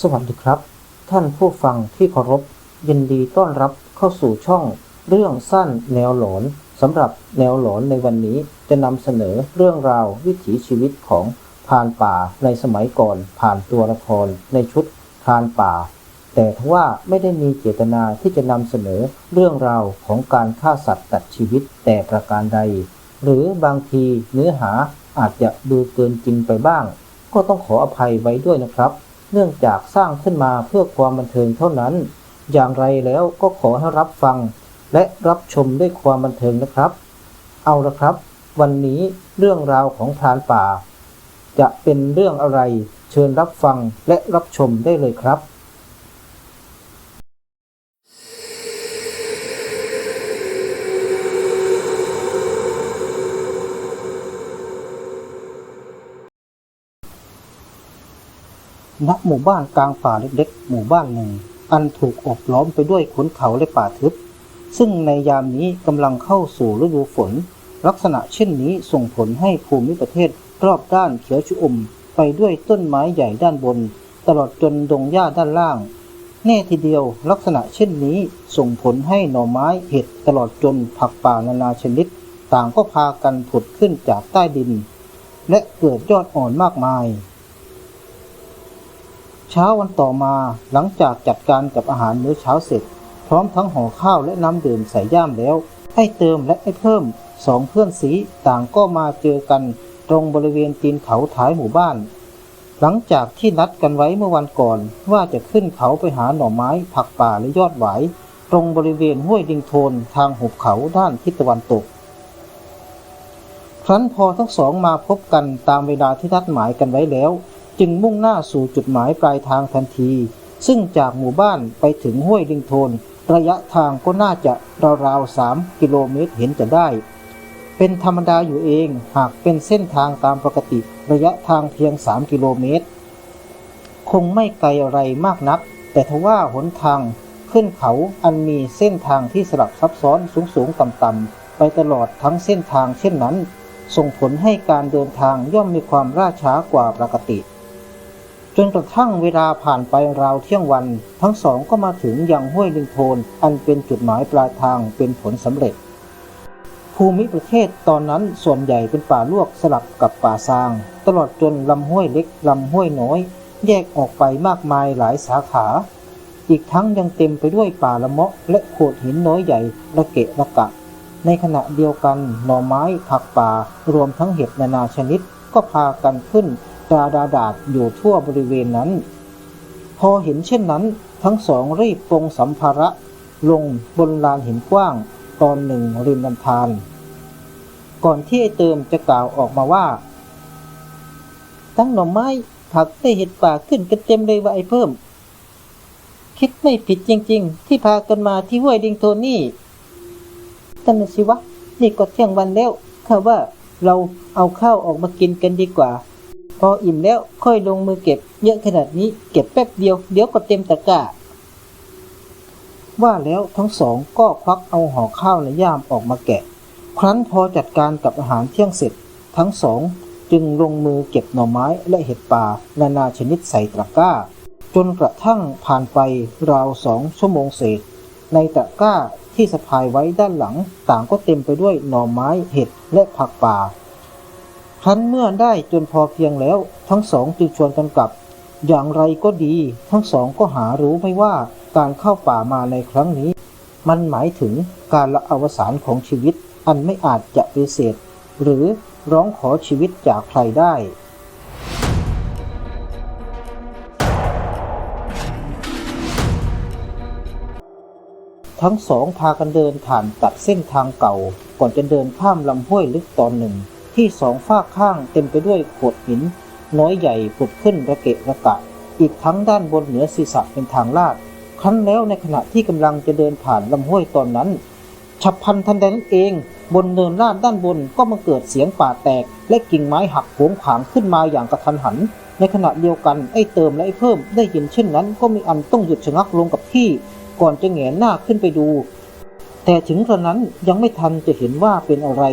สวัสดีครับ ท่านผู้ฟังที่เคารพ ยินดีต้อนรับเข้าสู่ช่อง เรื่องสั้นแนวหลอนสำหรับแนวหลอนในวันนี้จะนำเสนอเรื่องราววิถีชีวิตของพานป่าในสมัยก่อนผ่านตัวละครในชุดพานป่า แต่ทว่าไม่ได้มีเจตนาที่จะนำเสนอเรื่องราวของการฆ่าสัตว์ตัดชีวิตแต่ประการใด หรือบางทีเนื้อหาอาจจะดูเกินจริงไปบ้าง ก็ต้องขออภัยไว้ด้วยนะครับ เนื่องจากสร้างขึ้นมาเพื่อความบันเทิงเท่านั้น อย่างไรแล้วก็ขอให้รับฟัง และรับชมด้วยความบันเทิงนะครับ เอาละครับ วันนี้เรื่องราวของพรานป่า จะเป็นเรื่องอะไรเชิญรับฟังและรับชมได้เลยครับ ณหมู่บ้านกลางป่าเล็กๆ หมู่บ้านหนึ่ง อันถูกอบล้อมไปด้วยขุนเขาและป่าทึบ ซึ่งในยามนี้กำลังเข้าสู่ฤดูฝน ลักษณะเช่นนี้ส่งผลให้ภูมิประเทศรอบด้านเขียวชุอมไปด้วยต้นไม้ใหญ่ด้านบน ตลอดจนดงหญ้าด้านล่าง แน่ทีเดียวลักษณะเช่นนี้ส่งผลให้หน่อไม้เห็ดตลอดจนผักป่านานาชนิด ต่างก็พากันผุดขึ้นจากใต้ดิน และเกิดยอดอ่อนมากมาย เช้าวันต่อมาหลังจากจัดการกับอาหารมื้อเช้าเสร็จ พร้อมทั้งห่อข้าวและน้ำดื่มใส่ย่ามแล้ว ให้เติมและให้เพิ่มสองเพื่อนสีต่างก็มาเจอกันตรงบริเวณตีนเขาท้ายหมู่บ้าน หลังจากที่นัดกันไว้เมื่อวันก่อนว่าจะขึ้นเขาไปหาหน่อไม้ผักป่าและยอดหวายตรงบริเวณห้วยดิงโทนทางหุบเขาด้านทิศตะวันตก ครั้นพอทั้งสองมาพบกันตามเวลาที่นัดหมายกันไว้แล้ว จึงมุ่งหน้าสู่จุดหมายปลายทางทันที ซึ่งจากหมู่บ้านไปถึงห้วยดิงโทน ระยะทางก็น่าจะราวๆสามกิโลเมตรเห็นจะได้ เป็นธรรมดาอยู่เองหากเป็นเส้นทางตามปกติ ระยะทางเพียง 3 กิโลเมตร คงไม่ไกลอะไรมากนัก แต่ทว่าหนทางขึ้นเขาอันมีเส้นทางที่สลับซับซ้อนสูงๆต่ำๆไปตลอดทั้งเส้นทางเช่นนั้น ส่งผลให้การเดินทางย่อมมีความล่าช้ากว่าปกติ จนกระทั่งเวลาผ่านไปราวเที่ยงวัน ทั้งสองก็มาถึงยังห้วยลิงโทน อันเป็นจุดหมายปลายทางเป็นผลสำเร็จ ภูมิประเทศตอนนั้นส่วนใหญ่เป็นป่าลวกสลับกับป่าซาง ตลอดจนลำห้วยเล็กลำห้วยน้อย แยกออกไปมากมายหลายสาขา อีกทั้งยังเต็มไปด้วยป่าละเมาะและโขดหินน้อยใหญ่ระเกะระกะ ในขณะเดียวกันหน่อไม้ผักป่ารวมทั้งเห็ดนานาชนิดก็พากันขึ้น ดาดาดาดอยู่ทั่วบริเวณนั้น พอเห็นเช่นนั้น ทั้งสองรีบปรงสัมภาระลงบนลานหินกว้างตอนหนึ่งริมลำธารก่อนที่ไอเติมจะกล่าวออกมาว่า ทั้งหน่อไม้ผักได้เห็ดป่าขึ้นกันเต็มเลยว่าไอเพิ่ม คิดไม่ผิดจริง ๆ ที่พากันมาที่ห้วยดิงโทนี่ท่านสิวะ นี่ก็เที่ยงวันแล้วข้าว่าเราเอาข้าวออกมากินกันดีกว่า ออิ่มแล้วค่อยลงมือเก็บ เยอะขนาดนี้เก็บแป๊บเดียว เดี๋ยวก็เต็มตะกร้าว่าแล้วทั้งสองก็ควักเอาห่อข้าวในย่ามออกมาแกะ ครั้นพอจัดการกับอาหารเที่ยงเสร็จ ทั้งสองจึงลงมือเก็บหน่อไม้และเห็ดป่านานาชนิดใส่ตะกร้า จนกระทั่งผ่านไปราวสองชั่วโมงเศษ ในตะกร้าที่สะพายไว้ด้านหลัง ต่างก็เต็มไปด้วยหน่อไม้เห็ดและผักป่า ครั้นเมื่อได้จนพอเพียงแล้ว ทั้งสองจึงชวนกันกลับ อย่างไรก็ดี ทั้งสองก็หารู้ไม่ว่าการเข้าป่ามาในครั้งนี้ มันหมายถึงการละอวสานของชีวิตอันไม่อาจจะปฏิเสธหรือร้องขอชีวิตจากใครได้ทั้งสองพากันเดินผ่านตัดเส้นทางเก่า ก่อนจะเดินข้ามลำห้วยลึกตอนหนึ่ง ที่สองฝากข้างเต็มไปด้วยโขดหิน น้อยใหญ่ผุดขึ้นระเกะระกะ อีกทั้งด้านบนเหนือศีรษะเป็นทางลาดครั้นแล้วในขณะที่กำลังจะเดินผ่านลำห้วยตอนนั้น ฉับพลันทันใดนั้นเอง บนเนินลาดด้านบนก็มาเกิดเสียงป่าแตก และกิ่งไม้หักโหวงขางขึ้นมาอย่างกระทันหัน ในขณะเดียวกันไอ้เติมและไอ้เพิ่มได้ยินเช่นนั้น ก็มีอันต้องหยุดชะงักลงกับที่ ก่อนจะแงนหน้าขึ้นไปดู แต่ถึงกระนั้นยังไม่ทันจะเห็นว่าเป็นอะไร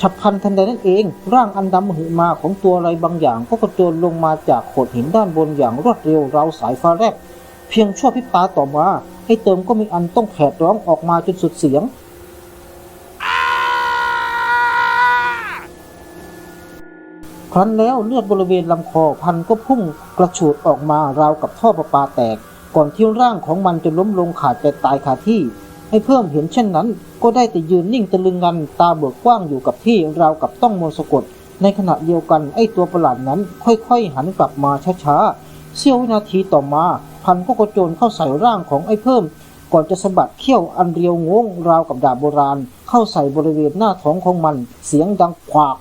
ฉับพลันทันใดนั่นเอง ร่างอันดำมหึมาของตัวอะไรบางอย่าง ก็กระโจนลงมาจากโขดหินด้านบนอย่างรวดเร็วราวสายฟ้าแลบเพียงชั่วพริบตาต่อมาให้เติมก็มีอันต้องแผดร้องออกมาจนสุดเสียง ครั้นแล้วเลือดบริเวณลำคอพันก็พุ่งกระฉูดออกมาราวกับท่อประปาแตก ก่อนที่ร่างของมันจะล้มลงขาดใจตายคาที่ ให้เพิ่มเห็นเช่นนั้น ก็ได้แต่ยืนนิ่งตะลึงงันตาเบิกกว้างอยู่กับที่ราวกับต้องมนสะกด ในขณะเดียวกันไอ้ตัวประหลาดนั้น ค่อยๆหันกลับมาช้าๆเสี้ยววินาทีต่อมาพันก็กระโจนเข้าใส่ร่างของไอ้เพิ่ม ก่อนจะสะบัดเขี้ยวอันเรียวงงราวกับดาบโบราณ เข้าใส่บริเวณหน้าท้องของมัน เสียงดังขวาก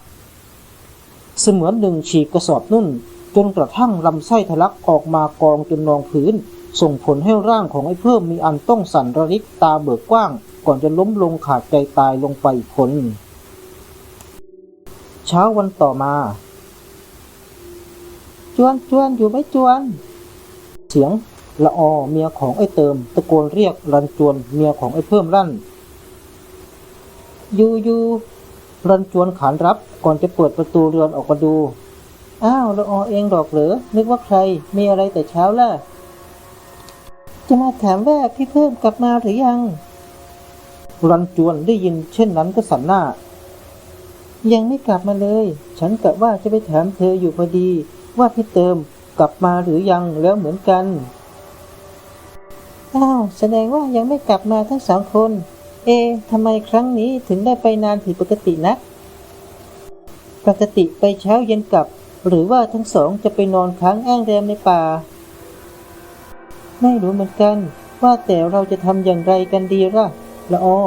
เสมือนหนึ่งฉีกกระสอบนุ่น จนกระทั่งลำไส้ทะลักออกมากองจนนองพื้น ส่งผลให้ร่างของไอ้เพิ่มมีอันต้องสั่นระริกตาเบิกกว้าง ก่อนจะล้มลงขาดใจตายลงไปอีกคนเช้าวันต่อมา จวนจวนอยู่ไหมจวน เสียงละออเมียของไอ้เติม ตะโกนเรียกรันจวนเมียของไอ้เพิ่มรั่นอยู่อยู่รันจวนขานรับก่อนจะเปิดประตูเรือนออกมาดู อ้าวละออเองดอกเหรอนึกว่าใครมีอะไรแต่เช้าล่ะ จะมาถามว่าพี่เพิ่มกลับมาหรือยัง รันจวนได้ยินเช่นนั้นก็สั่นหน้า ยังไม่กลับมาเลย ฉันกะว่าจะไปถามเธออยู่พอดี ว่าพี่เติมกลับมาหรือยังแล้วเหมือนกัน อ้าวแสดงว่ายังไม่กลับมาทั้งสองคน เอ๊ะทำไมครั้งนี้ถึงได้ไปนานผิดปกตินะ ปกติไปเช้าเย็นกลับ หรือว่าทั้งสองจะไปนอนค้างอ้างแรมในป่า ไม่รู้เหมือนกัน ว่าแต่เราจะทำอย่างไรกันดีล่ะละออ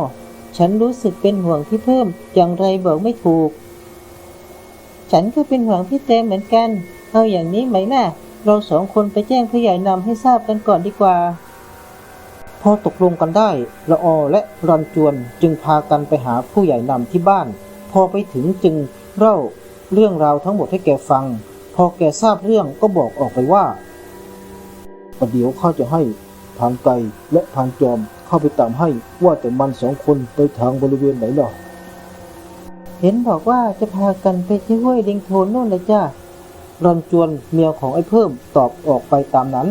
ฉันรู้สึกเป็นห่วงพี่เพิ่มอย่างไรบอกไม่ถูก ฉันก็เป็นห่วงพี่เต็มเหมือนกัน เอาอย่างนี้ไหมล่ะ เราสองคนไปแจ้งผู้ใหญ่นำให้ทราบกันก่อนดีกว่า พอตกลงกันได้ละออและรันจวนจึงพากันไปหาผู้ใหญ่นำที่บ้าน พอไปถึงจึงเล่าเรื่องราวทั้งหมดให้แกฟัง พอแกทราบเรื่องก็บอกออกไปว่า ประเดี๋ยวข้าจะให้ทางไกลและทางจอมเข้าไปตามให้ว่าแต่มันสองคนไปทางบริเวณไหนหรอเห็นบอกว่าจะพากันไปที่ห้วยดิงโทนโน่นเลยจ้ารันจวนเมียของไอ้เพิ่มตอบออกไปตามนั้น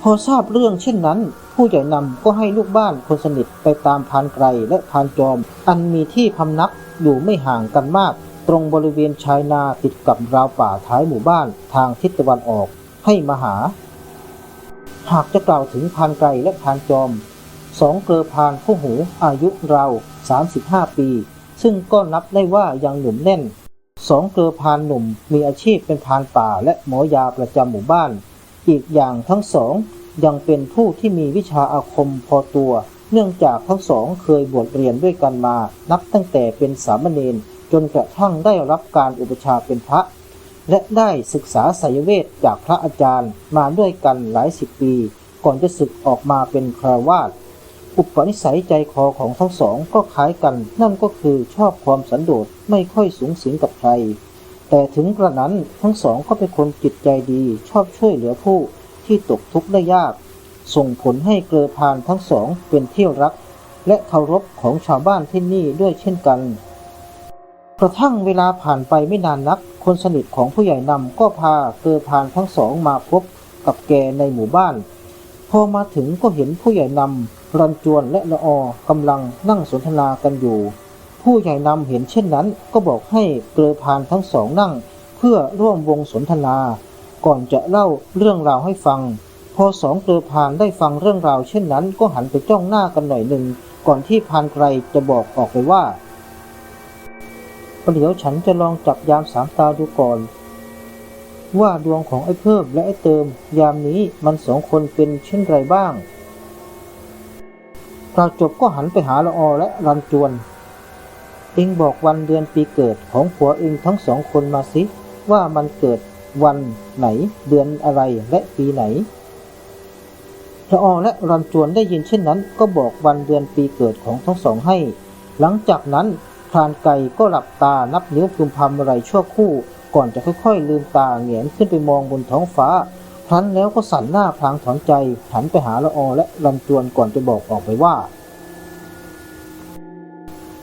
พอทราบเรื่องเช่นนั้น ผู้ใหญ่นำก็ให้ลูกบ้านคนสนิทไปตามพานไกรและพานจอม อันมีที่พำนักอยู่ไม่ห่างกันมาก ตรงบริเวณชายนาติดกับราวป่าท้ายหมู่บ้านทางทิศตะวันออก ให้มาหา หากจะกล่าวถึงพานไกรและพานจอมสองเกลอพานผู้หูอายุราว35 ปี ซึ่งก็นับได้ว่ายังหนุ่มแน่นสองเกลอพานหนุ่มมีอาชีพเป็นพานป่าและหมอยาประจำหมู่บ้าน อีกอย่างทั้งสองยังเป็นผู้ที่มีวิชาอาคมพอตัว เนื่องจากทั้งสองเคยบวชเรียนด้วยกันมา นับตั้งแต่เป็นสามเณรจนกระทั่งได้รับการอุปชาเป็นพระ และได้ศึกษาไสยเวทจากพระอาจารย์มาด้วยกันหลายสิบปี ก่อนจะศึกออกมาเป็นคราวาสอุปนิสัยใจคอของทั้งสองก็คล้ายกัน นั่นก็คือชอบความสันโดษไม่ค่อยสูงสิงกับใคร แต่ถึงกระนั้นทั้งสองก็เป็นคนจิตใจดีชอบช่วยเหลือผู้ที่ตกทุกข์ได้ยาก ส่งผลให้เกลือพานทั้งสองเป็นที่รัก และเคารพของชาวบ้านที่นี่ด้วยเช่นกัน กระทั่งเวลาผ่านไปไม่นานนัก คนสนิทของผู้ใหญ่นำก็พาเกลือพานทั้งสองมาพบกับแกในหมู่บ้าน พอมาถึงก็เห็นผู้ใหญ่นำรันจวนและละออกำลังนั่งสนทนากันอยู่ ผู้ใหญ่นำเห็นเช่นนั้น ก็บอกให้เกลือพานทั้งสองนั่ง เพื่อร่วมวงสนทนา ก่อนจะเล่าเรื่องราวให้ฟัง พอสองเกลือพานได้ฟังเรื่องราวเช่นนั้น ก็หันไปจ้องหน้ากันหน่อยหนึ่งก่อนที่พานไกรจะบอกออกไปว่า ประเดี๋ยวฉันจะลองจับยามสามตาดูก่อน ว่าดวงของไอ้เพิ่มและไอ้เติม ยามนี้มันสองคนเป็นเช่นไรบ้างกล่าจบก็หันไปหาละออและรันจวน เองบอกวันเดือนปีเกิดของผัวเองทั้งสองคนมาสิ ว่ามันเกิดวันไหนเดือนอะไรและปีไหนละออและรันจวนได้ยินเช่นนั้น ก็บอกวันเดือนปีเกิดของทั้งสองให้ หลังจากนั้น พรานไก่ก็หลับตานับนิ้วพึมพำอะไรชั่วคู่ ก่อนจะค่อยๆ ลืมตาเหงียนขึ้นไปมองบนท้องฟ้าครั้นแล้วก็สั่นหน้าพลางถอนใจหันไปหาละออและรันจวนก่อนจะบอกออกไปว่า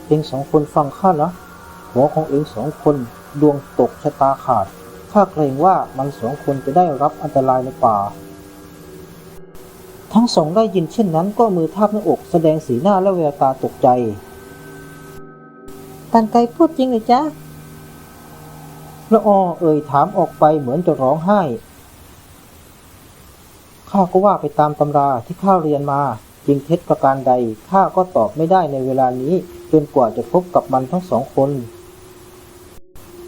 เองสองคนฟังข้านะหัวของเองสองคนดวงตกชะตาขาดข้าเกรงว่ามันสองคนจะได้รับอันตรายในป่า ทั้งสองได้ยินเช่นนั้นก็มือทาบหน้าอกแสดงสีหน้าและแววตาตกใจ ตันไกพูดจริงเลยจ้ะละออเอ่ยถามออกไปเหมือนจะร้องไห้ ข้าก็ว่าไปตามตำราที่ข้าเรียนมา จริงเท็จประการใด ข้าก็ตอบไม่ได้ในเวลานี้จนกว่าจะพบกับมันทั้งสองคน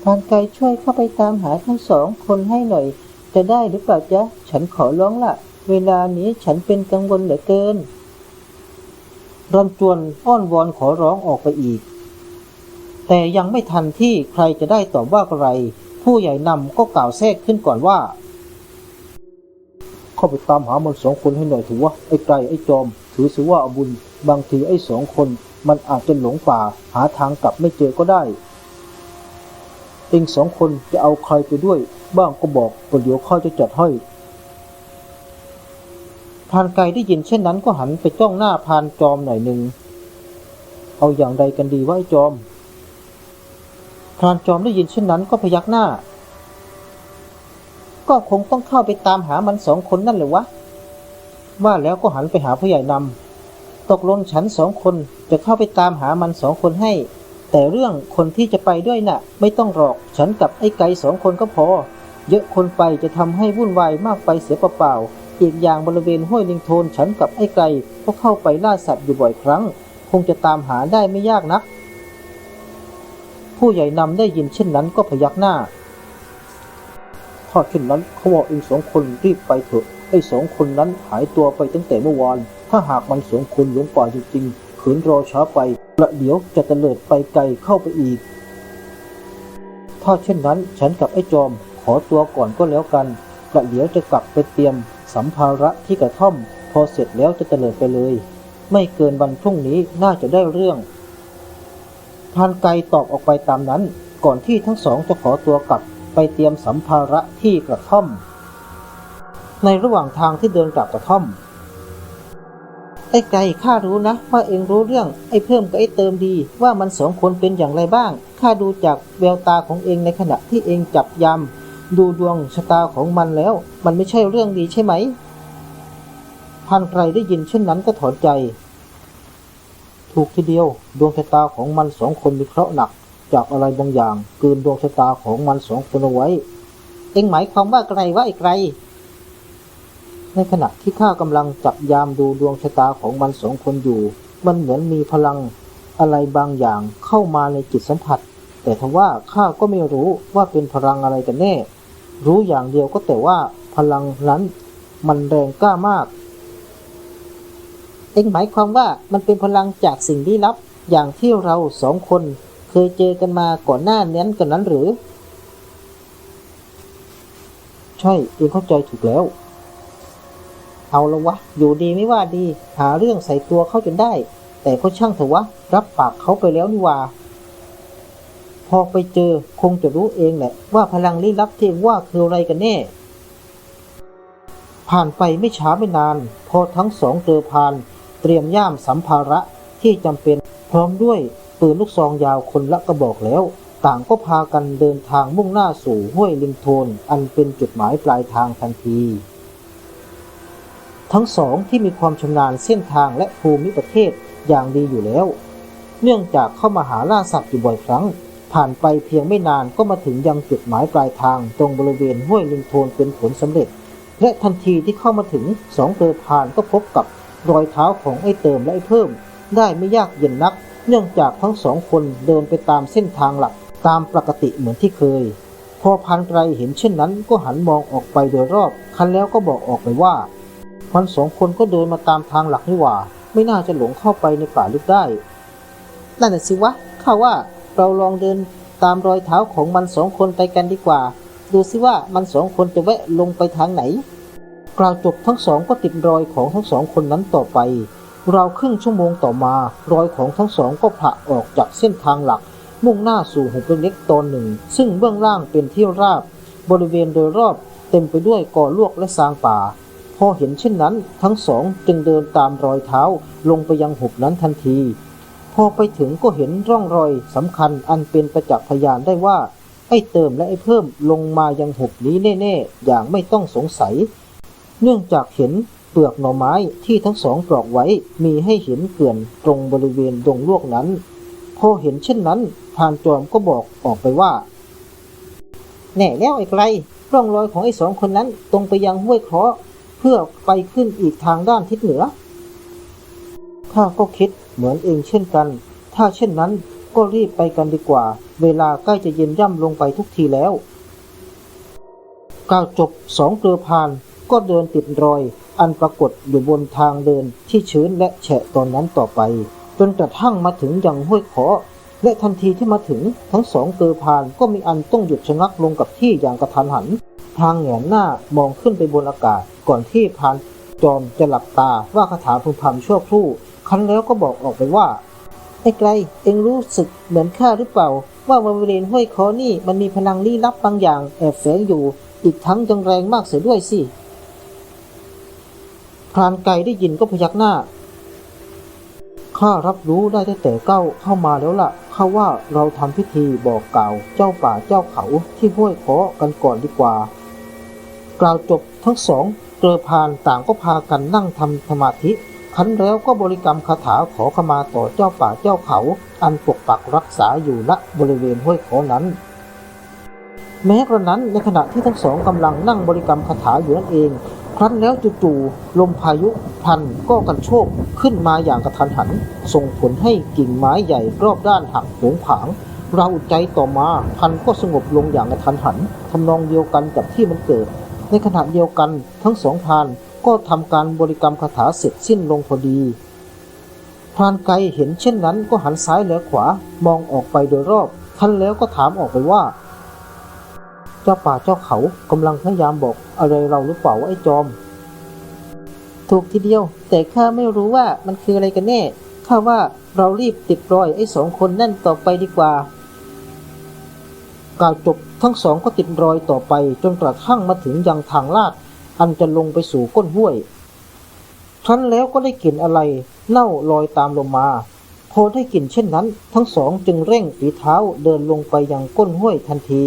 ตันไกช่วยเข้าไปตามหาทั้งสองคนให้หน่อย จะได้หรือเปล่าจ๊ะ ฉันขอร้องละเวลานี้ฉันเป็นกังวลเหลือเกินรอนจวนอ้อนวอนขอร้องออกไปอีก แต่ยังไม่ทันที่ใครจะได้ตอบว่าอะไร ผู้ใหญ่นำก็กล่าวแทรกขึ้นก่อนว่าเข้าไปตามหามันสองคนให้หน่อยถือว่าไอ้ไกรไอ้จอม ถือสิว่าอบุญ บางทีไอ้สองคน มันอาจจะหลงป่า หาทางกลับไม่เจอก็ได้เองสองคนจะเอาใครไปด้วย บ้างก็บอกประเดี๋ยวข้าจะจัดให้พานไกรได้ยินเช่นนั้นก็หันไปจ้องหน้าพานจอมหน่อยหนึ่ง เอาอย่างใดกันดีวะไอ้จอม พรานจอมได้ยินเช่นนั้นก็พยักหน้า ก็คงต้องเข้าไปตามหามันสองคนนั่นเลยวะ ว่าแล้วก็หันไปหาผู้ใหญ่นำตกลงฉันสองคนจะเข้าไปตามหามันสองคนให้ แต่เรื่องคนที่จะไปด้วยน่ะ ไม่ต้องหรอกฉันกับไอ้ไก่สองคนก็พอ เยอะคนไปจะทำให้วุ่นวายมากไปเสียเปล่าๆอีกอย่างบริเวณห้วยลิงโทนฉันกับไอ้ไก่ก็เข้าไปล่าสัตว์อยู่บ่อยครั้ง คงจะตามหาได้ไม่ยากนัก ผู้ใหญ่นำได้ยินเช่นนั้นก็พยักหน้าถ้าเช่นนั้นเขาบอกเองสองคนรีบไปเถอะไอ้สองคนนั้นหายตัวไปตั้งแต่เมื่อวาน ถ้าหากมันสองคนหลงป่าจริงๆขืนรอช้าไปประเดี๋ยวจะเตลิดไปไกลเข้าไปอีก ถ้าเช่นนั้นฉันกับไอ้จอมขอตัวก่อนก็แล้วกันประเดี๋ยวจะกลับไปเตรียมสัมภาระที่กระท่อม พอเสร็จแล้วจะเตลิดไปเลย ไม่เกินวันพรุ่งนี้น่าจะได้เรื่อง พานไกตอบออกไปตามนั้น ก่อนที่ทั้งสองจะขอตัวกลับไปเตรียมสัมภาระที่กระท่อม ในระหว่างทางที่เดินกลับกระท่อมไอ้ไก่ข้ารู้นะว่าเองรู้เรื่องไอ้เพิ่มกับไอ้เติมดี ว่ามันสองคนเป็นอย่างไรบ้างข้าดูจากแววตาของเองในขณะที่เองจับยามดูดวงชะตาของมันแล้ว มันไม่ใช่เรื่องดีใช่ไหมพรานไกรได้ยินเช่นนั้นก็ถอนใจ ถูกทีเดียว ดวงชะตาของมันสองคนมีเคราะห์หนัก จากอะไรบางอย่างเกินดวงชะตาของมันสองคนเอาไว้ เอ็งหมายความว่าไกลว่าไอ้ไกล ในขณะที่ข้ากำลังจับยามดูดวงชะตาของมันสองคนอยู่ มันเหมือนมีพลังอะไรบางอย่างเข้ามาในจิตสัมผัส แต่ทว่าข้าก็ไม่รู้ว่าเป็นพลังอะไรกันแน่ รู้อย่างเดียวก็แต่ว่าพลังนั้นมันแรงกล้ามาก องหมายความว่ามันเป็นพลังจากสิ่งลี้ลับ อย่างที่เราสองคนเคยเจอกันมาก่อนหน้านั้นกันนั้นหรือ ใช่เองเข้าใจถูกแล้ว เอาละวะ อยู่ดีไม่ว่าดี หาเรื่องใส่ตัวเข้าจนได้ แต่ก็ช่างเถอะวะ รับปากเขาไปแล้วนี่ว่า พอไปเจอคงจะรู้เองแหละ ว่าพลังลี้ลับที่ว่าคืออะไรกันแน่ผ่านไปไม่ช้าไม่นาน พอทั้งสองเจอพาน เตรียมย่ามสัมภาระที่จำเป็นพร้อมด้วยปืนลูกซองยาวคนละกระบอกแล้ว ต่างก็พากันเดินทางมุ่งหน้าสู่ห้วยลิงโทน อันเป็นจุดหมายปลายทางทันที ทั้งสองที่มีความชำนาญเส้นทางและภูมิประเทศอย่างดีอยู่แล้ว เนื่องจากเข้ามาหาล่าสัตว์อยู่บ่อยครั้ง ผ่านไปเพียงไม่นานก็มาถึงยังจุดหมายปลายทางตรงบริเวณห้วยลิงโทนเป็นผลสำเร็จ และทันทีที่เข้ามาถึงสองเตอพานก็พบกับ รอยเท้าของไอ้เติมและไอ้เพิ่ม ได้ไม่ยากเย็นนัก เนื่องจากทั้งสองคนเดินไปตามเส้นทางหลักตามปกติเหมือนที่เคย พอพันไกรเห็นเช่นนั้นก็หันมองออกไปโดยรอบ คันแล้วก็บอกออกไปว่า มันสองคนก็เดินมาตามทางหลักนี่หว่า ไม่น่าจะหลงเข้าไปในป่าลึกได้ นั่นน่ะสิวะข้าว่าเราลองเดินตามรอยเท้าของมันสองคนไปกันดีกว่า ดูสิว่ามันสองคนจะแวะลงไปทางไหน กล่าวจบทั้งสองก็ติดรอยของทั้งสองคนนั้นต่อไป ราวครึ่งชั่วโมงต่อมารอยของทั้งสองก็ผละออกจากเส้นทางหลัก มุ่งหน้าสู่หุบเล็กตอนหนึ่ง ซึ่งเบื้องล่างเป็นที่ราบบริเวณโดยรอบเต็มไปด้วยกอลวกและซางป่า พอเห็นเช่นนั้น ทั้งสองจึงเดินตามรอยเท้าลงไปยังหุบนั้นทันที พอไปถึงก็เห็นร่องรอยสำคัญอันเป็นประจักษ์พยานได้ว่าไอ้เติมและไอ้เพิ่มลงมายังหุบนี้แน่ๆ อย่างไม่ต้องสงสัย เนื่องจากเห็นเปลือกหน่อไม้ที่ทั้งสองปลอกไว้มีให้เห็นเกลื่อนตรงบริเวณดงลวกนั้น พอเห็นเช่นนั้นพานจอมก็บอกออกไปว่า แน่แล้วไอ้ไกลร่องรอยของไอ้สองคนนั้นตรงไปยังห้วยเคราะห์เพื่อไปขึ้นอีกทางด้านทิศเหนือข้าก็คิดเหมือนเองเช่นกัน ถ้าเช่นนั้นก็รีบไปกันดีกว่า เวลาใกล้จะเย็นย่ำลงไปทุกทีแล้วกล่าวจบสองเกลือพาน ก็เดินติดรอย อันปรากฏอยู่บนทางเดินที่ชื้นและแฉะตอนนั้นต่อไป จนกระทั่งมาถึงยังห้วยขอ และทันทีที่มาถึงทั้งสองเกลือพานก็มีอันต้องหยุดชะงักลงกับที่อย่างกระทันหัน ทางแหงนหน้ามองขึ้นไปบนอากาศ ก่อนที่พานจอมจะหลับตาว่าคาถาพึมพำชั่วครู่ ครั้นแล้วก็บอกออกไปว่าไอ้ไกล เอ็งรู้สึกเหมือนข้าหรือเปล่า ว่าบริเวณห้วยคอนี่มันมีพลังลี้ลับบางอย่างแอบแฝงอยู่ อีกทั้งยังแรงมากเสียด้วยสิ รานไก่ได้ยินก็พยักหน้า ข้ารับรู้ได้ตั้งแต่เก้าเข้ามาแล้วล่ะข้าว่าเราทำพิธีบอกกล่าวเจ้าป่าเจ้าเขาที่ห้วยคอกันก่อนดีกว่า กล่าวจบทั้งสองเกลอพานต่างก็พากันนั่งทำสมาธิคันแล้วก็บริกรรมคาถาขอขมาต่อเจ้าป่าเจ้าเขา อันปกปักรักษาอยู่ณบริเวณห้วยคอนั้น แม้กระนั้นในขณะที่ทั้งสองกำลังนั่งบริกรรมคาถาอยู่นั่นเอง ครั้นแล้วจู่ๆลมพายุพันก็กันโชกขึ้นมาอย่างกระทันหัน ส่งผลให้กิ่งไม้ใหญ่รอบด้านหักโหงผางเราอุดใจต่อมาพันก็สงบลงอย่างกระทันหันทำนองเดียวกันกับที่มันเกิด ในขณะเดียวกันทั้งสองพานก็ทำการบริกรรมคาถาเสร็จสิ้นลงพอดีพรานไกลเห็นเช่นนั้นก็หันซ้ายและขวามองออกไปโดยรอบทันแล้วก็ถามออกไปว่า จ้าป่าเจ้าเขากำลังพยายามบอกอะไรเราหรือเปล่าว่าไอ้จอม ถูกทีเดียว แต่ข้าไม่รู้ว่ามันคืออะไรกันแน่ข้าว่าเรารีบติดรอยไอ้สองคนนั่นต่อไปดีกว่ากล่าวจบทั้งสองก็ติดรอยต่อไปจนกระทั่งมาถึงยังทางลาด อันจะลงไปสู่ก้นห้วยครั้นแล้วก็ได้กลิ่นอะไรเน่าลอยตามลงมา พอได้กลิ่นเช่นนั้น ทั้งสองจึงเร่งฝีเท้าเดินลงไปยังก้นห้วยทันที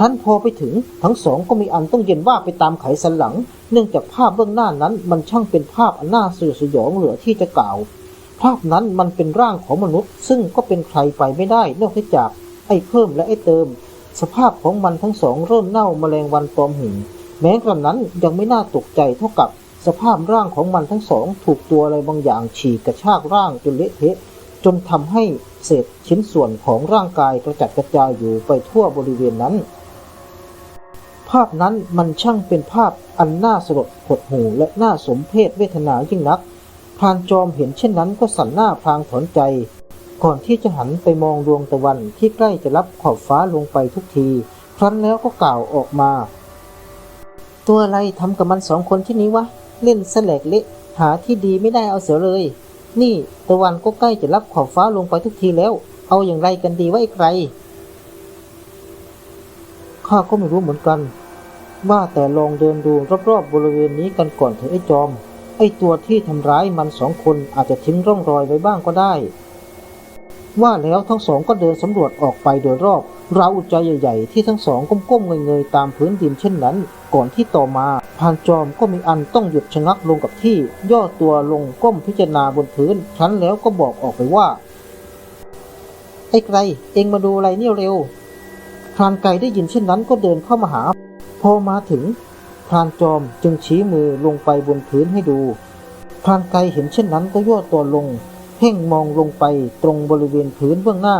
ครั้นพอไปถึงทั้งสองก็มีอันต้องเย็นว่าไปตามไขสันหลัง เนื่องจากภาพเบื้องหน้านั้นมันช่างเป็นภาพอันน่าสยดสยองเหลือที่จะกล่าว ภาพนั้นมันเป็นร่างของมนุษย์ ซึ่งก็เป็นใครไปไม่ได้นอกจากไอ้เพิ่มและไอ้เติม สภาพของมันทั้งสองเริ่มเน่าแมลงวันตอมหินแม้กระนั้นยังไม่น่าตกใจเท่ากับสภาพร่างของมันทั้งสอง ถูกตัวอะไรบางอย่างฉีกกระชากร่างจนเละเทะ จนทำให้เศษชิ้นส่วนของร่างกายกระจัดกระจายอยู่ไปทั่วบริเวณนั้น ภาพนั้นมันช่างเป็นภาพอันน่าสลดหดหูและน่าสมเพชเวทนายิ่งนักพรานจอมเห็นเช่นนั้นก็สั่นหน้าพลางถอนใจ ก่อนที่จะหันไปมองดวงตะวันที่ใกล้จะรับขอบฟ้าลงไปทุกที ครั้นแล้วก็กล่าวออกมา ตัวอะไรทำกับมันสองคนที่นี้วะ เล่นแสลกเละหาที่ดีไม่ได้เอาเสียเลย นี่ตะวันก็ใกล้จะรับขอบฟ้าลงไปทุกทีแล้ว เอาอย่างไรกันดีไอ้ใครข้าก็ไม่รู้เหมือนกัน ว่าแต่ลองเดินดูรอบๆบริเวณนี้กันก่อนเถอะไอ้จอม ไอ้ตัวที่ทำร้ายมันสองคนอาจจะทิ้งร่องรอยไว้บ้างก็ได้ ว่าแล้วทั้งสองก็เดินสำรวจออกไปโดยรอบราวอุจใจใหญ่ๆที่ทั้งสองก้มๆเงยๆตามพื้นดินเช่นนั้น ก่อนที่ต่อมาพานจอมก็มีอันต้องหยุดชะงักลงกับที่ ย่อตัวลงก้มพิจารณาบนพื้นครั้นแล้วก็บอกออกไปว่า ไอ้ไกลเองมาดูอะไรเนี่ยเร็วพรานไก่ได้ยินเช่นนั้นก็เดินเข้ามาหา พอมาถึงพรานจอมจึงชี้มือลงไปบนพื้นให้ดู พรานไก่เห็นเช่นนั้นก็ย่อตัวลง เพ่งมองลงไปตรงบริเวณพื้นเบื้องหน้า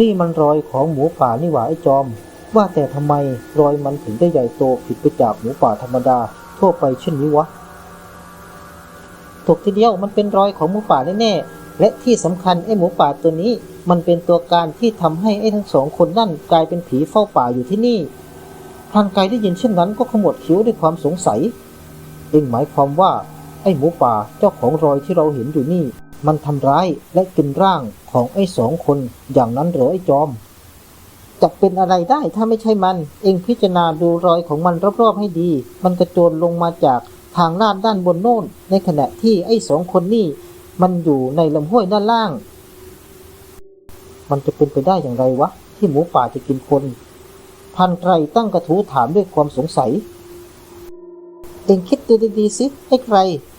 นี่มันรอยของหมูป่านี่หว่าไอ้จอม ว่าแต่ทำไมรอยมันถึงได้ใหญ่โตผิดไปจากหมูป่าธรรมดาทั่วไปเช่นนี้วะถูกทีเดียวมันเป็นรอยของหมูป่าแน่ๆและที่สำคัญไอ้หมูป่าตัวนี้ มันเป็นตัวการที่ทำให้ไอ้ทั้งสองคนนั่นกลายเป็นผีเฝ้าป่าอยู่ที่นี่ พรานไกได้ยินเช่นนั้นก็ขมวดคิ้วด้วยความสงสัย เอ็งหมายความว่า ไอ้หมูป่าเจ้าของรอยที่เราเห็นอยู่นี่ มันทำร้ายและกินร่างของไอ้สองคนอย่างนั้นหรือไอ้จอม จะเป็นอะไรได้ถ้าไม่ใช่มัน เองพิจารณาดูรอยของมันรอบๆให้ดี มันกระโจนลงมาจากทางลาดด้านบนโน่น ในขณะที่ไอ้สองคนนี่มันอยู่ในลำห้วยด้านล่าง มันจะเป็นไปได้อย่างไรวะ ที่หมูป่าจะกินคน พันไกรตั้งกระทู้ถามด้วยความสงสัย เองคิดดูดีๆสิไอ้ใคร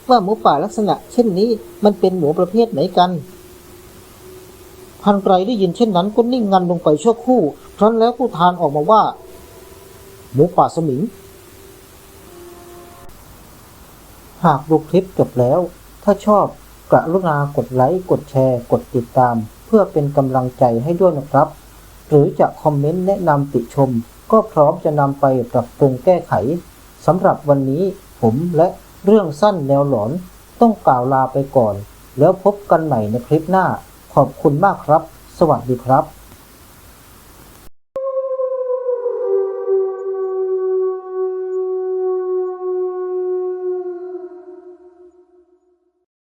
ว่าหมูป่าลักษณะ เช่นนี้มันเป็นหมูประเภทไหนกัน พันไกรได้ยินเช่นนั้นก็นิ่งงันลงไปชั่วครู่ ครั้นแล้วผู้ทานออกมาว่า หมูป่าสมิง หากดูคลิปจบแล้ว ถ้าชอบกรุณากดไลค์ กดแชร์ กดติดตาม เพื่อเป็นกำลังใจให้ด้วยนะครับ หรือจะคอมเมนต์แนะนำติชม ก็พร้อมจะนำไปปรับปรุงแก้ไขสำหรับวันนี้ผมและเรื่องสั้นแนวหลอนต้องกล่าวลาไปก่อน แล้วพบกันใหม่ในคลิปหน้า ขอบคุณมากครับ สวัสดีครับ